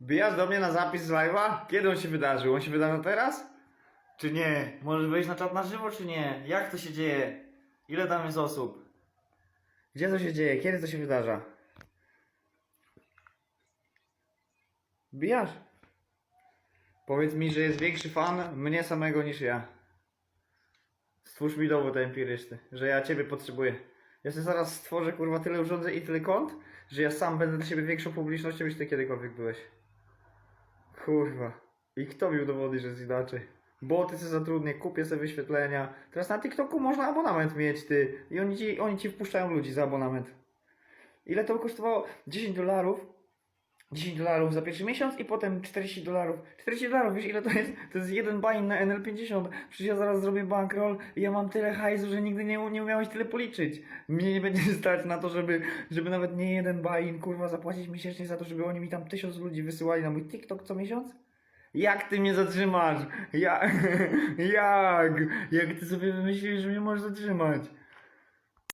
Wbijasz do mnie na zapis z live'a? Kiedy on się wydarzył? On się wydarza teraz? Czy nie? Możesz wejść na czat na żywo, czy nie? Jak to się dzieje? Ile tam jest osób? Gdzie to się dzieje? Kiedy to się wydarza? Wbijasz? Powiedz mi, że jest większy fan mnie samego niż ja. Stwórz mi dowód empiryczny, że ja ciebie potrzebuję. Ja sobie zaraz stworzę kurwa tyle urządzeń i tyle kont, że ja sam będę dla siebie większą publicznością niż ty kiedykolwiek byłeś. Kurwa. I kto mi udowodni, że jest inaczej? Boty sobie zatrudnię, kupię sobie wyświetlenia. Teraz na TikToku można abonament mieć, ty. I oni ci, oni ci wpuszczają ludzi za abonament. Ile to kosztowało? 10 dolarów. 10 dolarów za pierwszy miesiąc i potem 40 dolarów. 40 dolarów, wiesz ile to jest? To jest jeden buy na NL50. Przecież ja zaraz zrobię bankroll i ja mam tyle hajsu, że nigdy nie, nie umiałeś tyle policzyć. Mnie nie będzie stać na to, żeby, żeby nawet nie jeden buy kurwa zapłacić miesięcznie za to, żeby oni mi tam tysiąc ludzi wysyłali na mój TikTok co miesiąc? Jak ty mnie zatrzymasz? Ja, jak? Jak ty sobie wymyślisz, że mnie możesz zatrzymać?